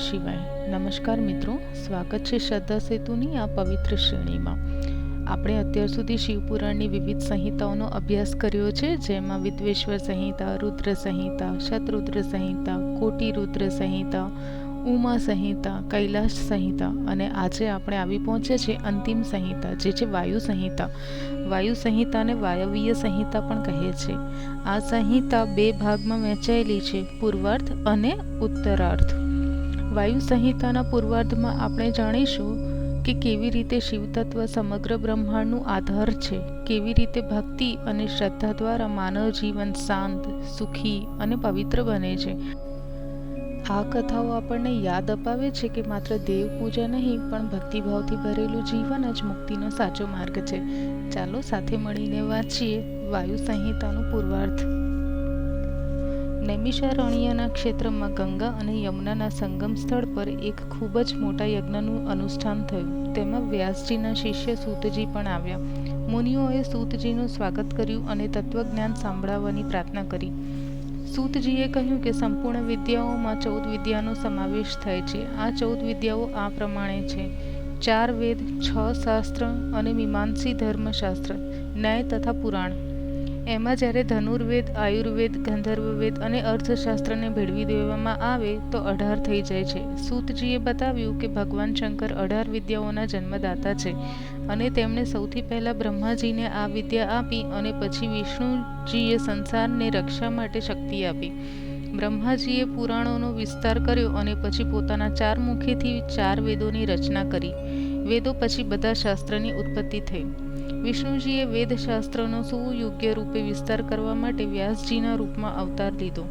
શિવાય. નમસ્કાર મિત્રો, સ્વાગત છે શ્રદ્ધા સેતુની આ પવિત્ર શ્રેણીમાં. આપણે અત્યાર સુધી શિવપુરાણની વિવિધ સંહિતાઓનો અભ્યાસ કર્યો છે, જેમાં વિદ્વેશ્વર સંહિતા, રુદ્ર સંહિતા, શતરુદ્ર સંહિતા, કોટી રુદ્ર સંહિતા, ઉમા સંહિતા કૈલાશ સંહિતા અને આજે આપણે આવી પહોંચ્યા છે અંતિમ સંહિતા, જે છે વાયુ સંહિતા. વાયુ સંહિતાને વાયવીય સંહિતા પણ કહે છે. આ સંહિતા બે ભાગમાં વહેંચાયેલી છે પૂર્વાર્થ અને ઉત્તરાર્ધ. વાયુ સંહિતાના પૂર્વાર્ધમાં આપણે જાણીશું કે કેવી રીતે શિવતત્વ સમગ્ર બ્રહ્માંડનું આધાર છે. કેવી રીતે ભક્તિ અને શ્રદ્ધા દ્વારા માનવ જીવન શાંત, સુખી અને પવિત્ર બને છે. આ કથાઓ આપણને યાદ અપાવે છે કે માત્ર દેવ પૂજા નહીં, પણ ભક્તિભાવથી ભરેલું જીવન જ મુક્તિનો સાચો માર્ગ છે. ચાલો સાથે મળીને વાંચીએ વાયુ સંહિતાનું પૂર્વાર્ધ. નૈમિષારણ્યના ક્ષેત્રમાં ગંગા અને યમુનાના સંગમ સ્થળ પર એક ખૂબ જ મોટા યજ્ઞનું અનુષ્ઠાન થયું. તેમાં વ્યાસજીના શિષ્ય સૂતજી પણ આવ્યા. મુનિઓએ સૂતજીનું સ્વાગત કર્યું અને તત્વજ્ઞાન સાંભળાવવાની પ્રાર્થના કરી. સૂતજીએ કહ્યું કે સંપૂર્ણ વિદ્યાઓમાં ચૌદ વિદ્યાનો સમાવેશ થાય છે. આ ચૌદ વિદ્યાઓ આ પ્રમાણે છે. ચાર વેદ, છ શાસ્ત્ર અને મીમાંસી ધર્મશાસ્ત્ર, ન્યાય તથા પુરાણ. એમાં જ્યારે ધનુર્વેદ, આયુર્વેદ, ગંધર્વવેદ અને અર્થશાસ્ત્રને ભેળવી દેવામાં આવે તો અઢાર થઈ જાય છે. સૂતજીએ બતાવ્યું કે ભગવાન શંકર અઢાર વિદ્યાઓના જન્મદાતા છે અને તેમણે સૌથી પહેલાં બ્રહ્માજીને આ વિદ્યા આપી અને પછી વિષ્ણુજીએ સંસારને રક્ષા માટે શક્તિ આપી. બ્રહ્માજીએ પુરાણોનો વિસ્તાર કર્યો અને પછી પોતાના ચાર મુખેથી ચાર વેદોની રચના કરી. વેદો પછી બધા શાસ્ત્રની ઉત્પત્તિ થઈ. વિષ્ણુજીએ વેદશાસ્ત્રનો સુયોગ્ય રૂપે વિસ્તાર કરવા માટે વ્યાસજીના રૂપમાં અવતાર લીધો.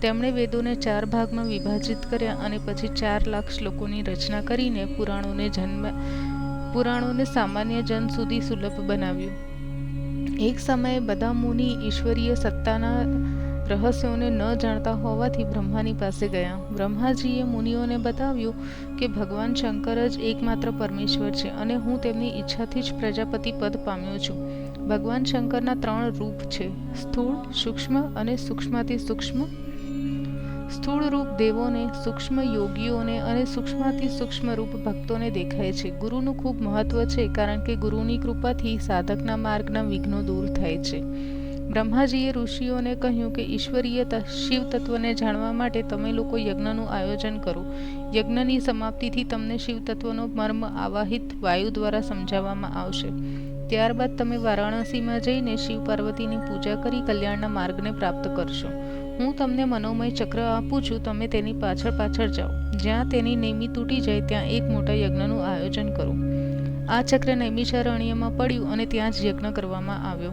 તેમણે વેદોને ચાર ભાગમાં વિભાજિત કર્યા અને પછી ચાર લાખ શ્લોકોની રચના કરીને પુરાણોને જન્મ, પુરાણોને સામાન્ય જન સુધી સુલભ બનાવ્યું. એક સમયે બધા મુનિ ઈશ્વરીય સત્તાના રહસ્યોને ન જાણતા હોવાથી બ્રહ્માની પાસે ગયા. બ્રહ્માજીએ મુનિઓને બતાવ્યું કે ભગવાન શંકર જ એકમાત્ર પરમેશ્વર છે અને હું તેમની ઈચ્છાથી જ પ્રજાપતિ પદ પામ્યો છું. ભગવાન શંકરના ત્રણ રૂપ છે, સ્થૂળ, સૂક્ષ્મ અને સૂક્ષ્માતિ સૂક્ષ્મ. સ્થૂળ રૂપ દેવોને, સૂક્ષ્મ યોગીઓને અને સૂક્ષ્માથી સૂક્ષ્મ રૂપ ભક્તોને દેખાય છે. ગુરુનું ખૂબ મહત્વ છે કારણ કે ગુરુની કૃપાથી સાધકના માર્ગના વિઘ્નો દૂર થાય છે. બ્રહ્માજીએ ઋષિઓને કહ્યું કે ઈશ્વરીય શિવ તત્વને જાણવા માટે તમે લોકો યજ્ઞનું આયોજન કરો. યજ્ઞની સમાપ્તિથી તમને શિવ તત્વનો મર્મ આવાહિત વાયુ દ્વારા સમજાવવામાં આવશે. ત્યારબાદ તમે વારાણસીમાં જઈને શિવ પાર્વતીની પૂજા કરી કલ્યાણના માર્ગને પ્રાપ્ત કરશો. હું તમને મનોમય ચક્ર આપું છું, તમે તેની પાછળ પાછળ જાઓ. જ્યાં તેની નેમી તૂટી જાય, ત્યાં એક મોટા યજ્ઞનું આયોજન કરો. આ ચક્ર નૈમિષારણ્યમાં પડ્યું અને ત્યાં જ યજ્ઞ કરવામાં આવ્યો.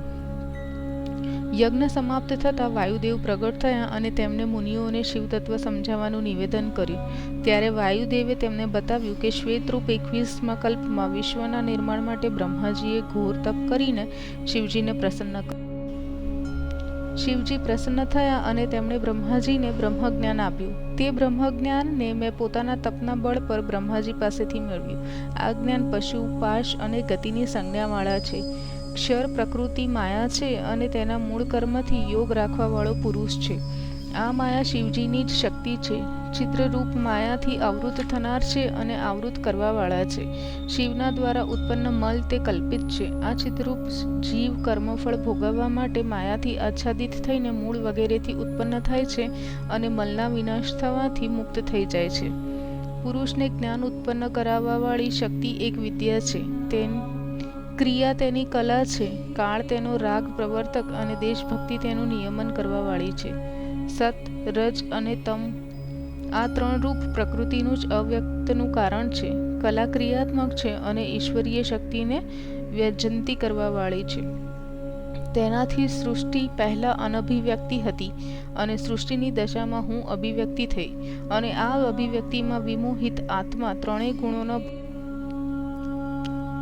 યજ્ઞ સમાપ્ત થતાં વાયુદેવ પ્રગટ થયા અને તેમણે મુનિઓને શિવતત્વ સમજાવવાનું નિવેદન કર્યું. ત્યારે વાયુદેવે તેમને બતાવ્યું કે શ્વેતરૂપ એકવીસમાં કલ્પમાં વિશ્વના નિર્માણ માટે બ્રહ્માજીએ ઘોર તપ કરીને શિવજીને પ્રસન્ન શિવજી પ્રસન્ન થયા અને તેમણે બ્રહ્માજીને બ્રહ્મજ્ઞાન આપ્યું. તે બ્રહ્મજ્ઞાનને મેં પોતાના તપના બળ પર બ્રહ્માજી પાસેથી મેળવ્યું. આ જ્ઞાન પશુ, પાશ અને ગતિની સંજ્ઞાવાળા છે. ક્ષર પ્રકૃતિ માયા છે અને તેના મૂળ કર્મથી યોગ રાખવાવાળો પુરુષ છે. આ માયા શિવજીની જ શક્તિ છે. ચિત્રરૂપ માયાથી આવૃત થનાર છે અને આવૃત કરવાવાળા છે. શિવના દ્વારા ઉત્પન્ન મલ તે કલ્પિત છે. આ ચિત્રરૂપ જીવ કર્મફળ ભોગવવા માટે માયાથી આચ્છાદિત થઈને મૂળ વગેરેથી ઉત્પન્ન થાય છે અને મલના વિનાશ થવાથી મુક્ત થઈ જાય છે. પુરુષને જ્ઞાન ઉત્પન્ન કરાવવાવાળી શક્તિ એક વિદ્યા છે. તેન ક્રિયા તેની કલા છે. કાળ તેનો રાગ પ્રવર્તક અને દેશભક્તિ તેનું નિયમન કરવાવાળી છે. સત, રજ અને તમ આ ત્રણ રૂપ પ્રકૃતિનું જ અવ્યક્તનું કારણ છે. કલા ક્રિયાત્મક છે અને ઈશ્વરીય શક્તિને વ્યજંતી કરવાવાળી છે. તેનાથી સૃષ્ટિ પહેલાં અનભિવ્યક્તિ હતી અને સૃષ્ટિની દશામાં હું અભિવ્યક્તિ થઈ અને આ અભિવ્યક્તિમાં વિમોહિત આત્મા ત્રણેય ગુણોના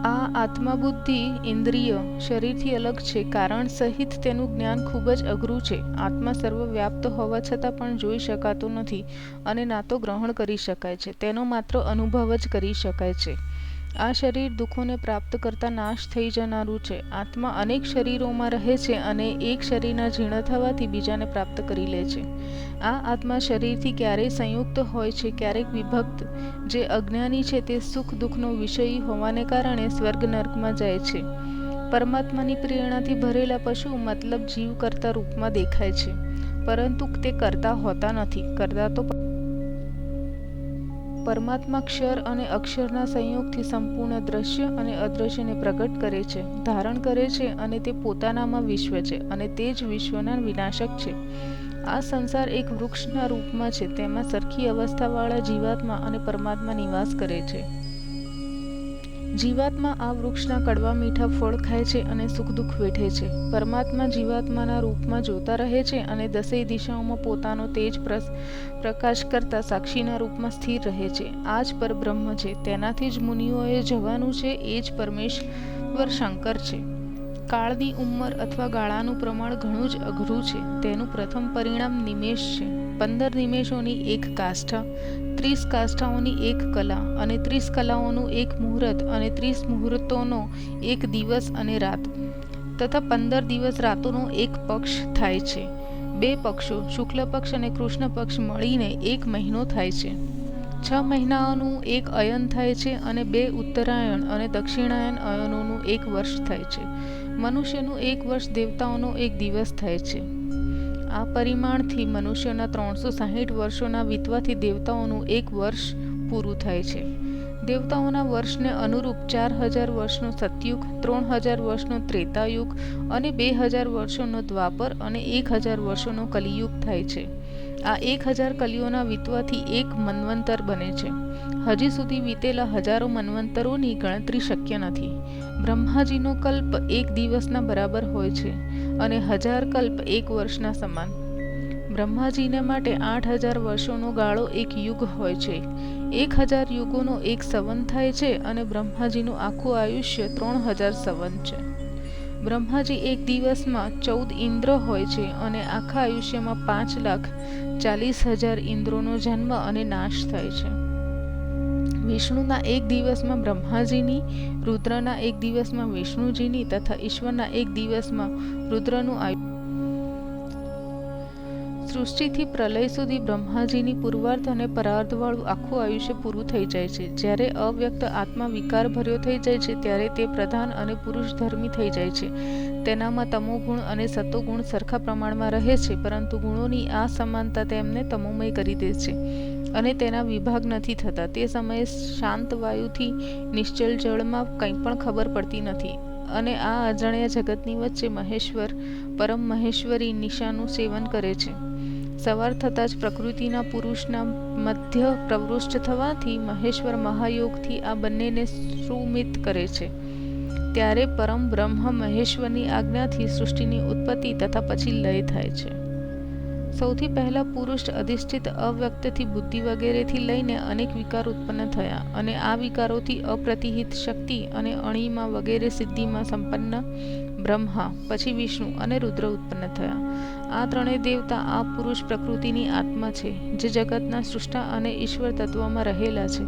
આ આત્મબુદ્ધિ ઇન્દ્રિય શરીરથી અલગ છે, કારણ સહિત તેનું જ્ઞાન ખૂબ જ અઘરું છે. આત્મા સર્વવ્યાપ્ત હોવા છતાં પણ જોઈ શકાતો નથી અને ના તો ગ્રહણ કરી શકાય છે. તેનો માત્ર અનુભવ જ કરી શકાય છે. આ શરીર દુઃખોને પ્રાપ્ત કરતા નાશ થઈ જનારું છે. આત્મા અનેક શરીરોમાં રહે છે અને એક શરીરના જીર્ણ થવાથી બીજાને પ્રાપ્ત કરી લે છે. આ આત્મા શરીરથી ક્યારેય સંયુક્ત હોય છે, ક્યારેક વિભક્ત. જે અજ્ઞાની છે તે સુખ દુઃખનો વિષય હોવાને કારણે સ્વર્ગ નર્કમાં જાય છે. પરમાત્માની પ્રેરણાથી ભરેલા પશુ મતલબ જીવ કરતા રૂપમાં દેખાય છે. પરંતુ તે કરતા હોતા નથી. કરતા તો પરમાત્મા ક્ષર અને અક્ષરના સંયોગથી સંપૂર્ણ દ્રશ્ય અને અદ્રશ્યને પ્રગટ કરે છે, ધારણ કરે છે અને તે પોતાનામાં વિશ્વ છે અને તે જ વિશ્વના વિનાશક છે. આ સંસાર એક વૃક્ષના રૂપમાં છે, તેમાં સરખી અવસ્થાવાળા જીવાત્મા અને પરમાત્મા નિવાસ કરે છે. જીવાત્મા આ વૃક્ષના કડવા મીઠા ફળ ખાય છે અને સુખ દુઃખ વેઠે છે. પરમાત્મા જીવાત્માના રૂપમાં જોતા રહે છે અને દસેય દિશાઓમાં પોતાનો તેજ પ્રકાશ કરતા સાક્ષીના રૂપમાં સ્થિર રહે છે. આ જ પરબ્રહ્મ છે. તેનાથી જ મુનિઓએ જવાનું છે એ જ પરમેશ્વર શંકર છે. કાળની ઉંમર અથવા ગાળાનું પ્રમાણ ઘણું જ અઘરું છે. તેનું પ્રથમ પરિણામ નિમેષ છે. પંદર નિમેષોની એક કાષ્ઠા, ત્રીસ કાષ્ઠાઓની એક કલા અને ત્રીસ કલાઓનું એક મુહૂર્ત અને ત્રીસ મુહૂર્તોનો એક દિવસ અને રાત. તથા પંદર દિવસ રાતોનો એક પક્ષ થાય છે. બે પક્ષો, શુક્લ પક્ષ અને કૃષ્ણ પક્ષ મળીને એક મહિનો થાય છે. છ મહિનાઓનું એક અયન થાય છે અને બે ઉત્તરાયણ અને દક્ષિણાયન અયનોનું એક વર્ષ થાય છે. મનુષ્યનું એક વર્ષ દેવતાઓનો એક દિવસ થાય છે. આ પરિમાણથી મનુષ્યના ત્રણસો સાહીઠ વર્ષોના વીતવાથી દેવતાઓનું એક વર્ષ પૂરું થાય છે. દેવતાઓના વર્ષને અનુરૂપ ચાર હજાર વર્ષનો સતયુગ, ત્રણ હજાર વર્ષનો ત્રેતાયુગ અને બે હજાર વર્ષોનો દ્વાપર અને એક હજાર વર્ષોનો કલિયુગ થાય છે. આ એક હજાર કલીઓના વીતવાથી એક મન્વંતર બને છે. હજી સુધી વીતેલા હજારો મન્વંતરોની ગણતરી શક્ય નથી. બ્રહ્માજીનો કલ્પ એક દિવસના બરાબર હોય છે. અને હજાર કલ્પ એક વર્ષના સમાન. બ્રહ્માજીને માટે આઠ હજાર વર્ષોનો ગાળો એક યુગ હોય છે. એક હજાર યુગોનો એક સવન થાય છે અને બ્રહ્માજીનું આખું આયુષ્ય ત્રણ હજાર સવન છે. બ્રહ્માજી એક દિવસમાં ચૌદ ઇન્દ્ર હોય છે અને આખા આયુષ્યમાં પાંચ લાખ ચાલીસ હજાર ઇન્દ્રોનો જન્મ અને નાશ થાય છે. વિષ્ણુના એક દિવસમાં બ્રહ્માજીની, રુદ્રના એક દિવસમાં વિષ્ણુજીની તથા ઈશ્વરના એક દિવસમાં રુદ્રનું આયુ સૃષ્ટિથી પ્રલય સુધી બ્રહ્માજીની પૂર્વાર્ધ અને પરાર્ધવાળું આખું આયુષ્ય પૂરું થઈ જાય છે. જ્યારે અવ્યક્ત આત્મા વિકાર ભર્યો થઈ જાય છે, ત્યારે તે પ્રધાન અને પુરુષ ધર્મી થઈ જાય છે. તેનામાં તમોગુણ અને સતોગુણ સરખા પ્રમાણમાં રહે છે, પરંતુ ગુણોની આ સમાનતા તેમને તમોમય કરી દે છે. અને તેના વિભાગ નથી થતા. તે સમયે શાંત વાયુથી નિશ્ચલ જળમાં કંઈ પણ ખબર પડતી નથી. અને આ અજાણ્યા જગતની વચ્ચે મહેશ્વર, પરમ મહેશ્વરી નિશાનું સેવન કરે છે. સવાર થતાં જ પ્રકૃતિના પુરુષના મધ્ય પ્રવૃષ્ટ થવાથી મહેશ્વર મહાયોગથી આ બંનેને સુમિત કરે છે. ત્યારે પરમ બ્રહ્મ મહેશ્વરની આજ્ઞાથી સૃષ્ટિની ઉત્પત્તિ તથા પછી લય થાય છે. સૌથી પહેલા પુરુષ અધિષ્ઠિત અવ્યક્તથી બુદ્ધિ વગેરેથી લઈને અનેક વિકાર ઉત્પન્ન થયા અને આ વિકારોથી અપ્રતિહિત શક્તિ અને અણીમાં વગેરે સિદ્ધિમાં સંપન્ન બ્રહ્મા, પછી વિષ્ણુ અને રુદ્ર ઉત્પન્ન થયા. આ ત્રણેય દેવતા આ પુરુષ પ્રકૃતિની આત્મા છે, જે જગતના સૃષ્ટા અને ઈશ્વર તત્વમાં રહેલા છે.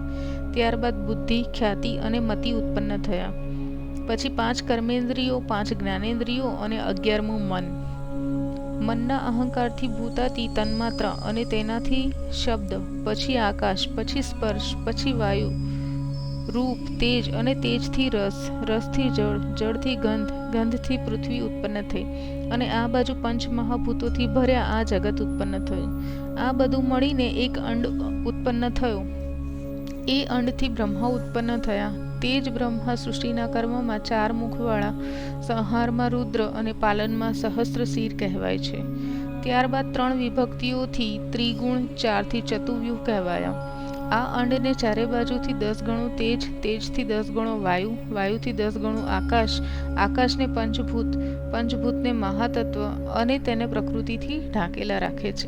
ત્યારબાદ બુદ્ધિ, ખ્યાતિ અને મતિ ઉત્પન્ન થયા. પછી પાંચ કર્મેન્દ્રિયો, પાંચ જ્ઞાનેન્દ્રિયો અને અગિયારમું મન. મનના અહંકારથી ભૂતાતી તન્માત્ર અને તેનાથી શબ્દ, પછી આકાશ, પછી સ્પર્શ, પછી વાયુ, રૂપ, તેજ અને તેજથી રસ, રસથી જળ, જળથી ગંધ, ગંધથી પૃથ્વી ઉત્પન્ન થઈ અને આ બાજુ પંચ મહાભૂતોથી ભર્યા આ જગત ઉત્પન્ન થયું. આ બધું મળીને એક અંડ ઉત્પન્ન થયો. એ અંડથી બ્રહ્મા ઉત્પન્ન થયા. તે જ બ્રહ્મા સૃષ્ટિના કર્મમાં ચાર મુખવાળા, સંહારમાં રુદ્ર અને પાલનમાં સહસ્ત્ર શિર કહેવાય છે. ત્યારબાદ ત્રણ વિભક્તિઓથી ત્રિગુણ ચારથી ચતુર્વ્યુહ કહેવાયા. આ અંડને ચારે બાજુથી દસ ગણું તેજ, તેજથી દસ ગણો વાયુ, વાયુથી દસ ગણું આકાશ, આકાશને પંચભૂત, પંચભૂતને મહાતત્વ અને તેને પ્રકૃતિથી ઢાંકેલા રાખે છે.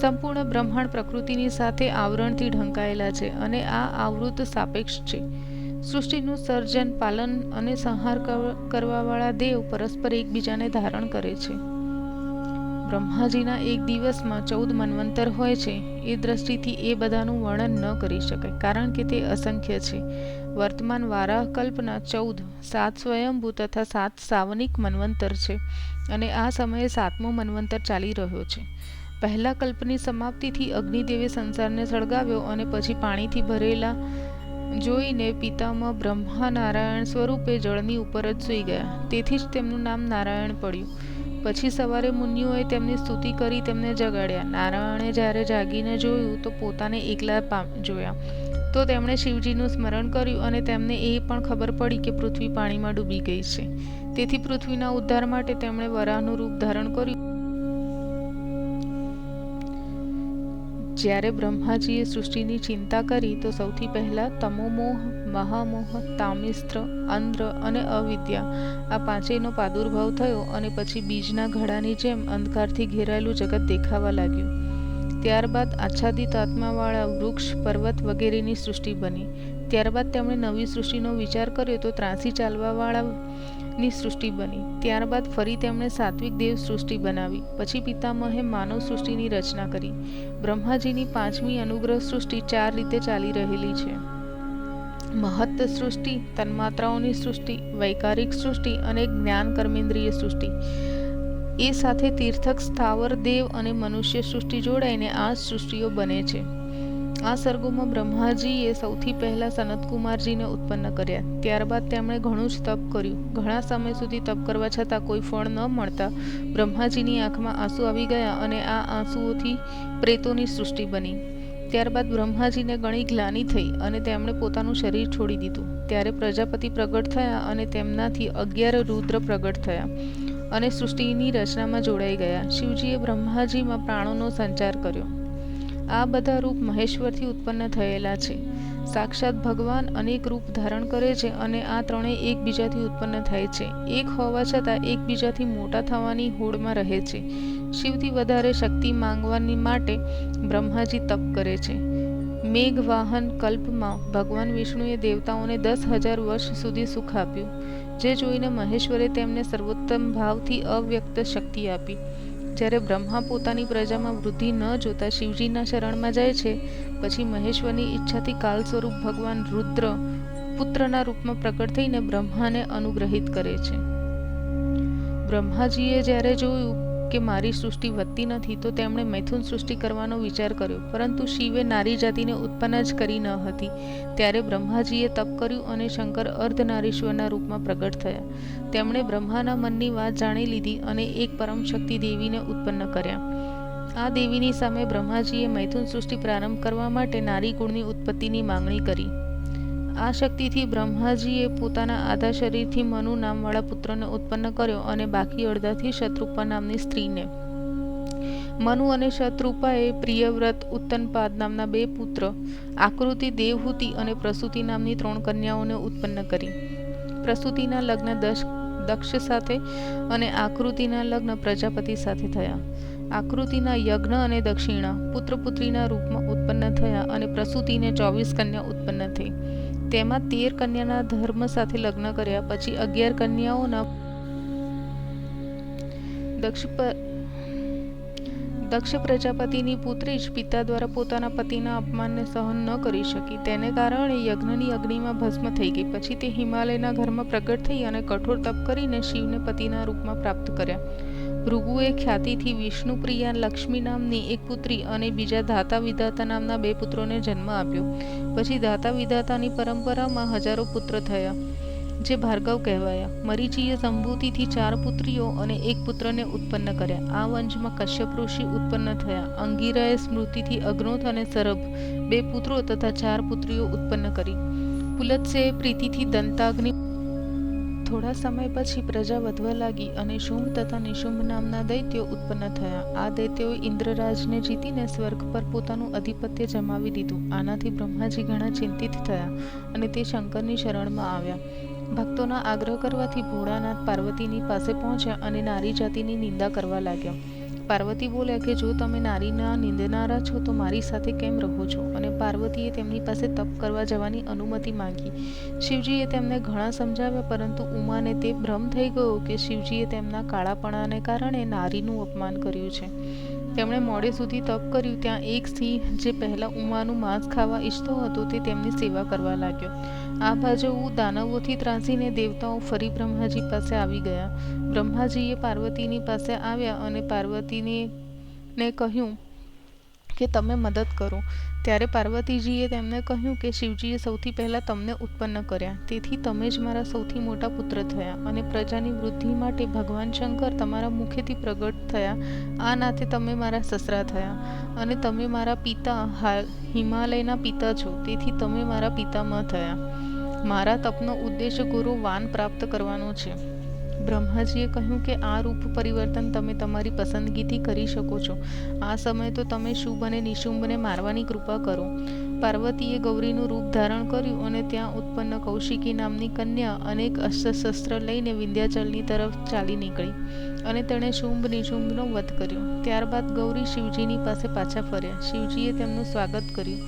સંપૂર્ણ બ્રહ્માંડ પ્રકૃતિની સાથે આવરણથી ઢંકાયેલા છે અને આ આવૃત સાપેક્ષ છે. સૃષ્ટિનું સર્જન, પાલન અને સંહાર કરવાવાળા દેવ પરસ્પર એકબીજાને ધારણ કરે છે. બ્રહ્માજીના એક દિવસમાં ચૌદ મનવંતર હોય છે. એ દ્રષ્ટિથી એ બધાનું વર્ણન ન કરી શકાય, કારણ કે તે અસંખ્ય છે. વર્તમાન વારાહ કલ્પના ચૌદ સાત સ્વયંભૂ તથા સાત સાવનિક મનવંતર છે અને આ સમયે સાતમો મનવંતર ચાલી રહ્યો છે. પહેલા કલ્પની સમાપ્તિથી અગ્નિદેવે સંસારને સળગાવ્યો અને પછી પાણીથી ભરેલા જોઈને પિતામાં બ્રહ્મા નારાયણ સ્વરૂપે જળની ઉપર જ સૂઈ ગયા. તેથી જ તેમનું નામ નારાયણ પડ્યું. પછી સવારે મુનિઓએ તેમની સ્તુતિ કરી તેમને જગાડ્યા. નારાયણે જ્યારે જાગીને જોયું તો પોતાને એકલા જોયા. તો તેમણે શિવજીનું સ્મરણ કર્યું અને તેમને એ પણ ખબર પડી કે પૃથ્વી પાણીમાં ડૂબી ગઈ છે. તેથી પૃથ્વીના ઉદ્ધાર માટે તેમણે વરાહનું રૂપ ધારણ કર્યું. જ્યારે બ્રહ્માજીએ સૃષ્ટિની ચિંતા કરી, તો સૌથી પહેલાં તમોમોહ, મહામોહ, તામિસ્ત્ર અંધ્ર અને અવિદ્યા આ પાંચેયનો પ્રાદુર્ભાવ થયો અને પછી બીજના ઘડાની જેમ અંધકારથી ઘેરાયેલું જગત દેખાવા લાગ્યું. ત્યારબાદ આચ્છાદિત આત્માવાળા વૃક્ષ, પર્વત વગેરેની સૃષ્ટિ બની. ત્યારબાદ તેમણે નવી સૃષ્ટિનો વિચાર કર્યો તો ત્રાસી ચાલવાવાળાની સૃષ્ટિ બની. ત્યારબાદ ફરી તેમણે સાત્વિક દેવ સૃષ્ટિ બનાવી. પછી પિતામહે માનવ સૃષ્ટિની રચના કરી. બ્રહ્માજીની પાંચમી અનુગ્રહ સૃષ્ટિ ચાર રીતે ચાલી રહેલી છે. મહત્ત સૃષ્ટિ, તન્માત્રાઓની સૃષ્ટિ, વૈકારિક સૃષ્ટિ અને જ્ઞાન કર્મેન્દ્રિય સૃષ્ટિ. એ સાથે તીર્થક સ્થાવર દેવ અને મનુષ્ય સૃષ્ટિ જોડાઈને આ સૃષ્ટિઓ બને છે. આ સર્ગોમાં બ્રહ્માજીએ સૌથી પહેલા સનતકુમારજીને ઉત્પન્ન કર્યા. ત્યારબાદ તેમણે ઘણું જ તપ કર્યું. ઘણા સમય સુધી તપ કરવા છતાં કોઈ ફળ ન મળતા બ્રહ્માજીની આંખમાં આંસુ આવી ગયા અને આ આંસુઓથી પ્રેતોની સૃષ્ટિ બની. ત્યારબાદ બ્રહ્માજીને ઘણી ગ્લાની થઈ અને તેમણે પોતાનું શરીર છોડી દીધું. ત્યારે પ્રજાપતિ પ્રગટ થયા અને તેમનાથી અગિયાર રુદ્ર પ્રગટ થયા અને સૃષ્ટિની રચનામાં જોડાઈ ગયા. શિવજીએ બ્રહ્માજીમાં પ્રાણોનો સંચાર કર્યો. આ બધા રૂપ મહેશ્વરથી ઉત્પન્ન થયેલા છે. સાક્ષાત ભગવાન અનેક રૂપ ધારણ કરે છે અને આ ત્રણેય એકબીજાથી ઉત્પન્ન થાય છે. એક હોવા છતાં એકબીજાથી મોટા થવાની હોડમાં રહે છે. શિવથી વધારે શક્તિ માંગવાની માટે બ્રહ્માજી તપ કરે છે. મેઘવાહન કલ્પમાં ભગવાન વિષ્ણુએ દેવતાઓને દસ હજાર વર્ષ સુધી સુખ આપ્યું. જે જોઈને મહેશ્વરે તેમને સર્વોત્તમ ભાવથી અવ્યક્ત શક્તિ આપી. જ્યારે બ્રહ્મા પોતાની પ્રજામાં વૃદ્ધિ ન જોતા શિવજીના શરણમાં જાય છે, પછી મહેશ્વરની ઈચ્છાથી કાલ સ્વરૂપ ભગવાન રુદ્ર પુત્રના રૂપમાં પ્રગટ થઈને બ્રહ્માને અનુગ્રહિત કરે છે. બ્રહ્માજીએ જ્યારે જોયું કે મારી સૃષ્ટિ વધતી નથી, તો તેમણે મૈથુન સૃષ્ટિ કરવાનો વિચાર કર્યો. પરંતુ શિવે નારી જાતિને ઉત્પન્ન જ કરી ન હતી. ત્યારે બ્રહ્માજીએ તપ કર્યું અને શંકર અર્ધનારીશ્વરના રૂપમાં પ્રગટ થયા. તેમણે બ્રહ્માના મનની વાત જાણી લીધી અને એક પરમ શક્તિ દેવીને ઉત્પન્ન કર્યા. આ દેવીની સામે બ્રહ્માજીએ મૈથુન સૃષ્ટિ પ્રારંભ કરવા માટે નારી કુળની ઉત્પત્તિની માંગણી કરી. આ શક્તિથી બ્રહ્માજીએ પોતાના આધા શરીરથી મનુ નામવાળા પુત્રને ઉત્પન્ન કર્યો અને બાકી અડધાથી શત્રુપા નામની સ્ત્રીને. મનુ અને શત્રુપાએ પ્રિયવ્રત ઉત્તનપાદ નામના બે પુત્ર, આકૃતિ દેવહૂતિ અને પ્રસૂતિ નામની ત્રણ કન્યાઓને ઉત્પન્ન કરી. પ્રસૂતિના લગ્ન દક્ષ સાથે અને આકૃતિના લગ્ન પ્રજાપતિ સાથે થયા. આકૃતિના યજ્ઞ અને દક્ષિણા પુત્ર પુત્રીના રૂપમાં ઉત્પન્ન થયા અને પ્રસૂતિને ચોવીસ કન્યા ઉત્પન્ન થઈ. તેમાં તેર કન્યાના ધર્મ સાથે લગ્ન કર્યા, પછી અગિયાર કન્યાઓના દક્ષ પ્રજાપતિની પુત્રી જ પિતા દ્વારા પોતાના પતિના અપમાનને સહન ન કરી શકી. તેને કારણે યજ્ઞની અગ્નિમાં ભસ્મ થઈ ગઈ. પછી તે હિમાલયના ઘરમાં પ્રગટ થઈ અને કઠોર તપ કરીને શિવને પતિના રૂપમાં પ્રાપ્ત કર્યા. ભૃગુએ ખ્યાતિથી વિષ્ણુપ્રિયા લક્ષ્મી નામની એક પુત્રી અને બીજા ધાતા વિધાતા નામના બે પુત્રોને જન્મ આપ્યો. પછી ધાતા વિધાતાની પરંપરામાં હજારો પુત્ર થયા, જે ભાર્ગવ કહેવાયા. મરીચીએ સંભૂતિથી ચાર પુત્રીઓ અને એક પુત્રને ઉત્પન્ન કર્યા. આ વંશમાં કશ્યપ ઋષિ ઉત્પન્ન થયા. અંગીરાએ સ્મૃતિથી અગ્નોથ અને સરભ બે પુત્રો તથા ચાર પુત્રીઓ ઉત્પન્ન કરી. પુલત્સે પ્રીતિથી દંતાગ્નિ થોડા સમય પછી પ્રજા વધવા લાગી અને શુંભ તથા નિશુંભ નામના દૈત્યો ઉત્પન્ન થયા. આ દૈત્યોએ ઇન્દ્રરાજને જીતીને સ્વર્ગ પર પોતાનું આધિપત્ય જમાવી દીધું. આનાથી બ્રહ્માજી ઘણા ચિંતિત થયા અને તે શંકરની શરણમાં આવ્યા. ભક્તોના આગ્રહ કરવાથી ભોળાનાથ પાર્વતીની પાસે પહોંચ્યા અને નારી જાતિની નિંદા કરવા લાગ્યા. પાર્વતી બોલ્યા કે, જો તમે નારીના નિંદનારા છો, તો મારી સાથે કેમ રહો છો? અને પાર્વતીએ તેમની પાસે તપ કરવા જવાની અનુમતિ માંગી. શિવજીએ તેમને ઘણા સમજાવ્યા, પરંતુ ઉમાને તે ભ્રમ થઈ ગયો કે શિવજીએ તેમના કાળાપણાને કારણે નારીનું અપમાન કર્યું છે. તેમણે મોડે સુધી તપ કર્યું. ત્યાં એક સિંહ જે પહેલાં ઉમાનું માંસ ખાવા ઈચ્છતો હતો તે તેમની સેવા કરવા લાગ્યો. આ બાજુ દાનવોથી ત્રાસીને દેવતાઓ ફરી બ્રહ્માજી પાસે આવી ગયા. બ્રહ્માજીએ પાર્વતીની પાસે આવ્યા અને પાર્વતીને ને કહ્યું કે તમે મદદ કરો. ત્યારે પાર્વતીજીએ તેમને કહ્યું કે શિવજીએ સૌથી પહેલાં તમને ઉત્પન્ન કર્યા. તેથી તમે જ મારા સૌથી મોટા પુત્ર થયા અને પ્રજાની વૃદ્ધિ માટે ભગવાન શંકર તમારા મુખેથી પ્રગટ થયા. આ નાતે તમે મારા સસરા થયા અને તમે મારા પિતા હાલ હિમાલયના પિતા છો. તેથી તમે મારા પિતામાં થયા. મારા તપનો ઉદ્દેશ ગુરુ વાન પ્રાપ્ત કરવાનો છે. બ્રહ્માજીએ કહ્યું કે આ રૂપ પરિવર્તન તમે તમારી પસંદગીથી કરી શકો છો. આ સમયે તો તમે શુભ અને નિશુંભને મારવાની કૃપા કરો. પાર્વતીએ ગૌરીનું રૂપ ધારણ કર્યું અને ત્યાં ઉત્પન્ન કૌશિકી નામની કન્યા અનેક અસ્ત્રશસ્ત્ર લઈને વિંધ્યાચલની તરફ ચાલી નીકળી અને તેણે શુંભ નિશુંભનો વધ કર્યો. ત્યારબાદ ગૌરી શિવજીની પાસે પાછા ફર્યા. શિવજીએ તેમનું સ્વાગત કર્યું.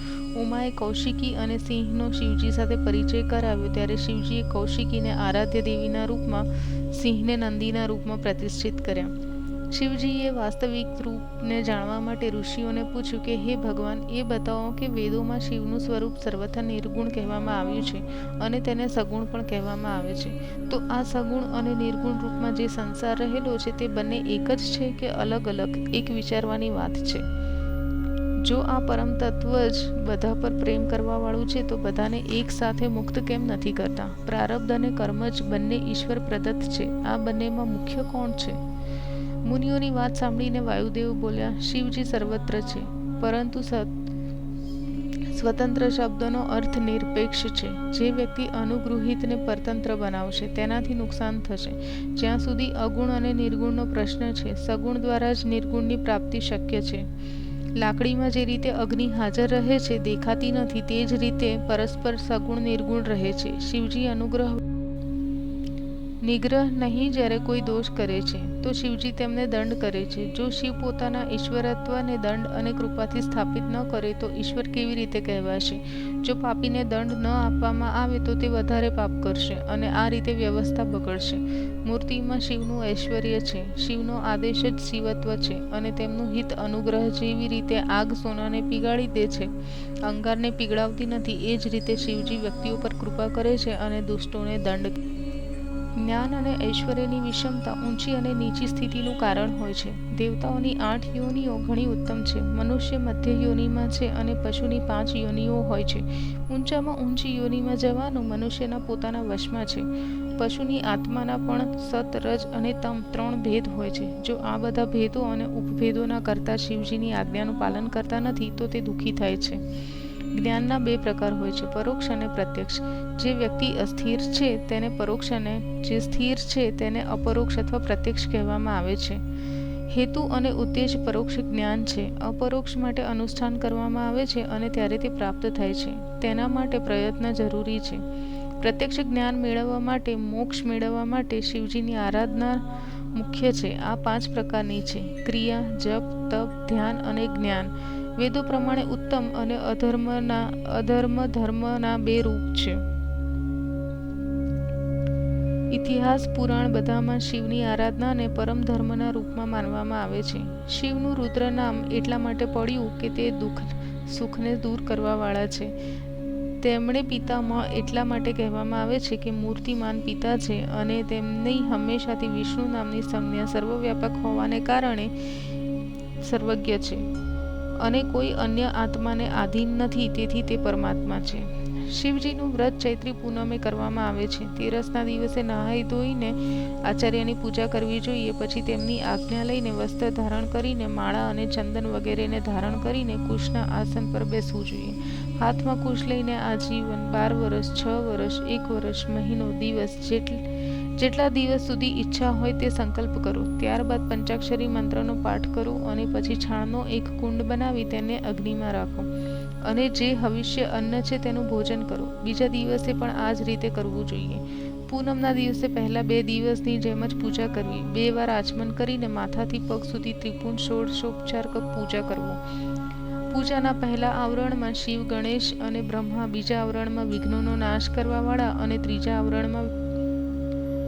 ઉમાએ કૌશિકી અને સિંહનો શિવજી સાથે પરિચય કરાવ્યો. ત્યારે શિવજીએ કૌશિકીને આરાધ્ય દેવીના રૂપમાં, સિંહને નંદીના રૂપમાં પ્રતિષ્ઠિત કર્યા. શિવજીએ વાસ્તવિક રૂપને જાણવા માટે ઋષિઓને પૂછ્યું કે, હે ભગવાન, એ બતાવો કે વેદોમાં શિવનું સ્વરૂપ સર્વથા નિર્ગુણ કહેવામાં આવ્યું છે અને તેને સગુણ પણ કહેવામાં આવે છે. તો આ સગુણ અને નિર્ગુણ રૂપમાં જે સંસાર રહેલો છે તે બંને એક જ છે કે અલગ અલગ? એક વિચારવાની વાત છે. જો આ પરમ તત્વ જ બધા પર પ્રેમ કરવાવાળું છે, તો બધાને એક સાથે મુક્ત કેમ નથી કરતા? પ્રારબ્ધ અને કર્મ જ બંને ઈશ્વર પ્રદત્ત છે. આ બંનેમાં મુખ્ય કોણ છે? મુનિઓની વાત સાંભળીને વાયુદેવ બોલ્યા, શિવજી સર્વત્ર છે, પરંતુ સ્વતંત્ર શબ્દનો અર્થ નિરપેક્ષ છે. જે વ્યક્તિ અનુગૃહિતને પરતંત્ર બનાવશે, તેનાથી નુકસાન થશે. જ્યાં સુધી અગુણ અને નિર્ગુણનો પ્રશ્ન છે, સગુણ દ્વારા જ નિર્ગુણની પ્રાપ્તિ શક્ય છે. લાકડીમાં જે રીતે અગ્નિ હાજર રહે છે, દેખાતી નથી, તે જ રીતે પરસ્પર સગુણ નિર્ગુણ રહે છે. શિવજી અનુગ્રહ નિગ્રહ નહીં જ્યારે કોઈ દોષ કરે છે, તો શિવજી તેમને દંડ કરે છે. જો શિવ પોતાના ઈશ્વરત્વને દંડ અને કૃપાથી સ્થાપિત ન કરે, તો ઈશ્વર કેવી રીતે કહેવાશે? જો પાપીને દંડ ન આપવામાં આવે, તો તે વધારે પાપ કરશે અને આ રીતે વ્યવસ્થા બગડશે. મૂર્તિમાં શિવનું ઐશ્વર્ય છે. શિવનો આદેશ જ શિવત્વ છે અને તેમનું હિત અનુગ્રહ જેવી રીતે આગ સોનાને પીગાળી દે છે, અંગારને પીગળાવતી નથી, એ જ રીતે શિવજી વ્યક્તિઓ પર કૃપા કરે છે અને દુષ્ટોને દંડ જ્ઞાન અને ઐશ્વર્યની વિષમતા ઊંચી અને નીચી સ્થિતિનું કારણ હોય છે. દેવતાઓની આઠ યોનિઓ ઘણી ઉત્તમ છે. મનુષ્ય મધ્ય યોનિમાં છે અને પશુની પાંચ યોનિઓ હોય છે. ઊંચામાં ઊંચી યોનિમાં જવાનું મનુષ્યના પોતાના વશમાં છે. પશુની આત્માના પણ સત, રજ અને તમ ત્રણ ભેદ હોય છે. જો આ બધા ભેદો અને ઉપભેદોના કરતા શિવજીની આજ્ઞાનું પાલન કરતા નથી, તો તે દુઃખી થાય છે. જ્ઞાનના બે પ્રકાર હોય છે, પરોક્ષ અને પ્રત્યક્ષ. જે વ્યક્તિ અસ્થિર છે, તેને પરોક્ષ અને જે સ્થિર છે, તેને અપરોક્ષ અથવા પ્રત્યક્ષ કહેવામાં આવે છે. હેતુ અને ઉદ્દેશ પરોક્ષ જ્ઞાન છે. અપરોક્ષ માટે અનુષ્ઠાન કરવામાં આવે છે અને ત્યારે તે પ્રાપ્ત થાય છે. તેના માટે પ્રયત્ન જરૂરી છે. પ્રત્યક્ષ જ્ઞાન મેળવવા માટે, મોક્ષ મેળવવા માટે શિવજીની આરાધના મુખ્ય છે. આ પાંચ પ્રકારની છે. ક્રિયા, જપ, તપ, ધ્યાન અને જ્ઞાન. વેદો પ્રમાણે ઉત્તમ અને અધર્મના અધર્મ ધર્મના બે રૂપ છે. ઇતિહાસ, પુરાણ બધામાં શિવની આરાધનાને પરમ ધર્મના રૂપમાં માનવામાં આવે છે. શિવનું રુદ્ર નામ એટલા માટે પડ્યું કે તે દુઃખ, સુખને દૂર કરવાવાળા છે. તેમણે પિતામાં એટલા માટે કહેવામાં આવે છે કે મૂર્તિમાન પિતા છે અને તેમની હંમેશાથી વિષ્ણુ નામની સંજ્ઞા સર્વવ્યાપક હોવાને કારણે સર્વજ્ઞ છે. અને કોઈ અન્ય આત્માને આધીન નથી, તેથી તે પરમાત્મા છે. શિવજીનું વ્રત ચૈત્રી પૂનમે કરવામાં આવે છે. તેરસના દિવસે નહાઈ ધોઈને આચાર્યની પૂજા કરવી જોઈએ, પછી તેમની આજ્ઞા લઈને વસ્ત્ર ધારણ કરીને માળા અને ચંદન વગેરેને ધારણ કરીને કુશના આસન પર બેસવું જોઈએ. હાથમાં કુશ લઈને આજીવન બાર વર્ષ છ વર્ષ એક વર્ષ મહિનો, દિવસ જેટલી દિવસ સુધી ઈચ્છા હોય તે સંકલ્પ કરો. ત્યારબાદ પંચાક્ષરી મંત્રનો પાઠ કરો અને પછી છાણનો એક કુંડ બનાવી તેને અગ્નિમાં રાખો અને જે હવિષ્ય અન્ન છે તેનું ભોજન કરો. બીજા દિવસે પણ આ જ રીતે કરવું જોઈએ. પૂનમના દિવસે પહેલા બે દિવસની જેમ જ પૂજા કરવી. બે વાર આચમન કરીને માથાથી પગ સુધી ત્રિપુણ ષોડશોપચાર પૂજા કરવો. પૂજાના પહેલા આવરણમાં શિવ, ગણેશ અને બ્રહ્મા, બીજા આવરણમાં વિઘ્નોનો નાશ કરવાવાળા અને ત્રીજા આવરણમાં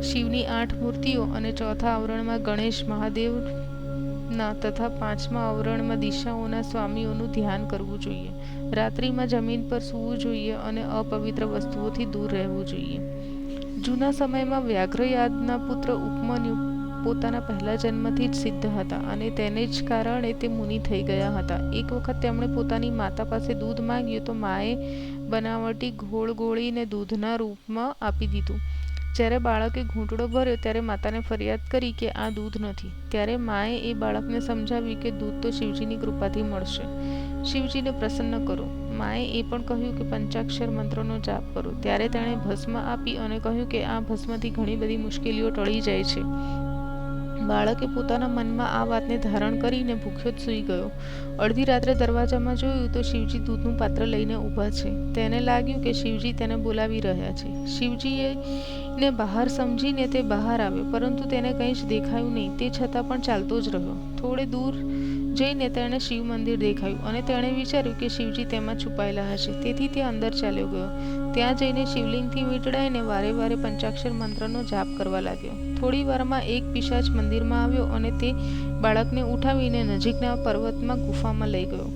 શિવની આઠ મૂર્તિઓ અને ચોથા આવરણમાં ગણેશ, મહાદેવના તથા પાંચમા આવરણમાં દિશાઓના સ્વામીઓનું ધ્યાન કરવું જોઈએ. રાત્રિમાં જમીન પર સૂવું જોઈએ અને અપવિત્ર વસ્તુઓથી દૂર રહેવું જોઈએ. જૂના સમયમાં વ્યાઘ્રયાદના પુત્ર ઉપમન્યુ પોતાના પહેલા જન્મથી જ સિદ્ધ હતા અને તેને જ કારણે તે મુનિ થઈ ગયા હતા. એક વખત તેમણે પોતાની માતા પાસે દૂધ માંગ્યું તો માએ બનાવટી ઘોળ ગોળીને દૂધના રૂપમાં આપી દીધું. જ્યારે બાળકે ઘૂંટડો ભર્યો ત્યારે માતાને ફરિયાદ કરી કે આ દૂધ નથી. ત્યારે માએ એ બાળકને સમજાવ્યું કે દૂધ તો શિવજીની કૃપાથી મળશે. શિવજીને પ્રસન્ન કરો. માએ એ પણ કહ્યું કે પંચાક્ષર મંત્રનો જાપ કરો. ત્યારે તેણે ભસ્મ આપી અને કહ્યું કે આ ભસ્મથી ઘણી બધી મુશ્કેલીઓ ટળી જાય છે. બાળકે પોતાના મનમાં આ વાતને ધારણ કરીને ભૂખ્યો જ સૂઈ ગયો. અડધી રાત્રે દરવાજામાં જોયું તો શિવજી દૂધનું પાત્ર લઈને ઊભા છે. તેને લાગ્યું કે શિવજી તેને બોલાવી રહ્યા છે. શિવજીએ ને બહાર સમજીને તે બહાર આવ્યો, પરંતુ તેને કંઈ જ દેખાયું નહીં. તે છતાં પણ ચાલતો જ રહ્યો. થોડે દૂર જઈને તેણે શિવ મંદિર દેખાયું અને તેણે વિચાર્યું કે શિવજી તેમાં છુપાયેલા હશે. તેથી તે અંદર ચાલ્યો ગયો. ત્યાં જઈને શિવલિંગથી વીંટળાઈને વારે વારે પંચાક્ષર મંત્રનો જાપ કરવા લાગ્યો. થોડી વારમાં એક પિશાચ મંદિરમાં આવ્યો અને તે બાળકને ઉઠાવીને નજીકના પર્વતમાં ગુફામાં લઈ ગયો.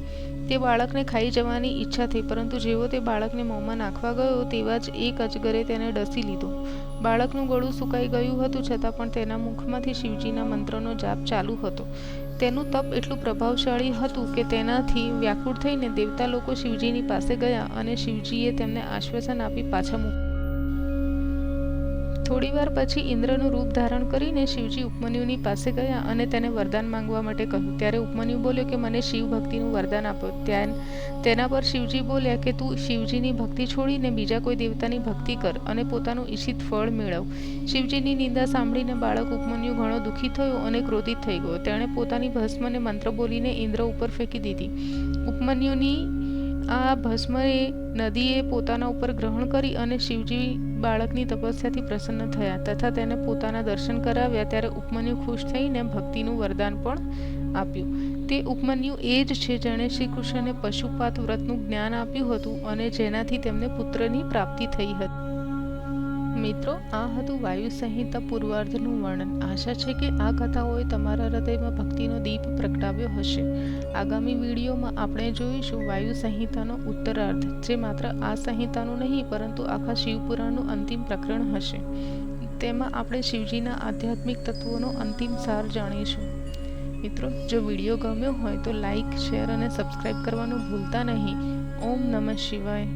તે બાળકને ખાઈ જવાની ઈચ્છા થઈ, પરંતુ જેવો તે બાળકને મોંમાં નાખવા ગયો, તેવા જ એક અજગરે તેને ડસી લીધો. બાળકનું ગળું સુકાઈ ગયું હતું, છતાં પણ તેના મુખમાંથી શિવજીના મંત્રનો જાપ ચાલુ હતો. તેનું તપ એટલું પ્રભાવશાળી હતું કે તેનાથી વ્યાકુળ થઈને દેવતા લોકો શિવજીની પાસે ગયા અને શિવજીએ તેમને આશ્વાસન આપી પાછા મૂક થોડીવાર પછી ઇન્દ્રનું રૂપ ધારણ કરીને શિવજી ઉપમન્યુની પાસે ગયા અને તેને વરદાન માંગવા માટે કહ્યું. ત્યારે ઉપમન્યુ બોલ્યો કે, મને શિવ ભક્તિનું વરદાન આપો. ત્યાં, તેના પર શિવજી બોલ્યા કે, તું શિવજીની ભક્તિ છોડીને બીજા કોઈ દેવતાની ભક્તિ કર અને પોતાનું ઈચ્છિત ફળ મેળવ. શિવજીની નિંદા સાંભળીને બાળક ઉપમન્યુ ઘણો દુઃખી થયો અને ક્રોધિત થઈ ગયો. તેણે પોતાની ભસ્મને મંત્ર બોલીને ઇન્દ્ર ઉપર ફેંકી દીધી. ઉપમન્યુની આ ભસ્મ એ નદીએ પોતાના ઉપર ગ્રહણ કરી અને શિવજી બાળકની તપસ્યાથી પ્રસન્ન થયા તથા તેને પોતાના દર્શન કરાવ્યા ત્યારે ઉપમન્યુ ખુશ થઈને ભક્તિનું વરદાન પણ આપ્યું. તે ઉપમન્યુ એ જ છે જેણે શ્રી કૃષ્ણને પશુપાત વ્રતનું જ્ઞાન આપ્યું હતું અને જેનાથી તેમને પુત્રની પ્રાપ્તિ થઈ હતી. મિત્રો, આ હતું વાયુ સંહિતા પૂર્વાર્ધનું વર્ણન. આશા છે કે આ કથાઓએ તમારા હૃદયમાં ભક્તિનો દીપ પ્રગટાવ્યો હશે. આગામી વિડીયોમાં આપણે જોઈશું વાયુ સંહિતાનો ઉત્તરાર્ધ, જે માત્ર આ સંહિતાનું નહીં, પરંતુ આખા શિવપુરાણનું અંતિમ પ્રકરણ હશે. તેમાં આપણે શિવજીના આધ્યાત્મિક તત્વોનો અંતિમ સાર જાણીશું. મિત્રો, જો વીડિયો ગમ્યો હોય તો લાઈક, શેર અને સબસ્ક્રાઈબ કરવાનું ભૂલતા નહીં. ઓમ નમઃ શિવાય.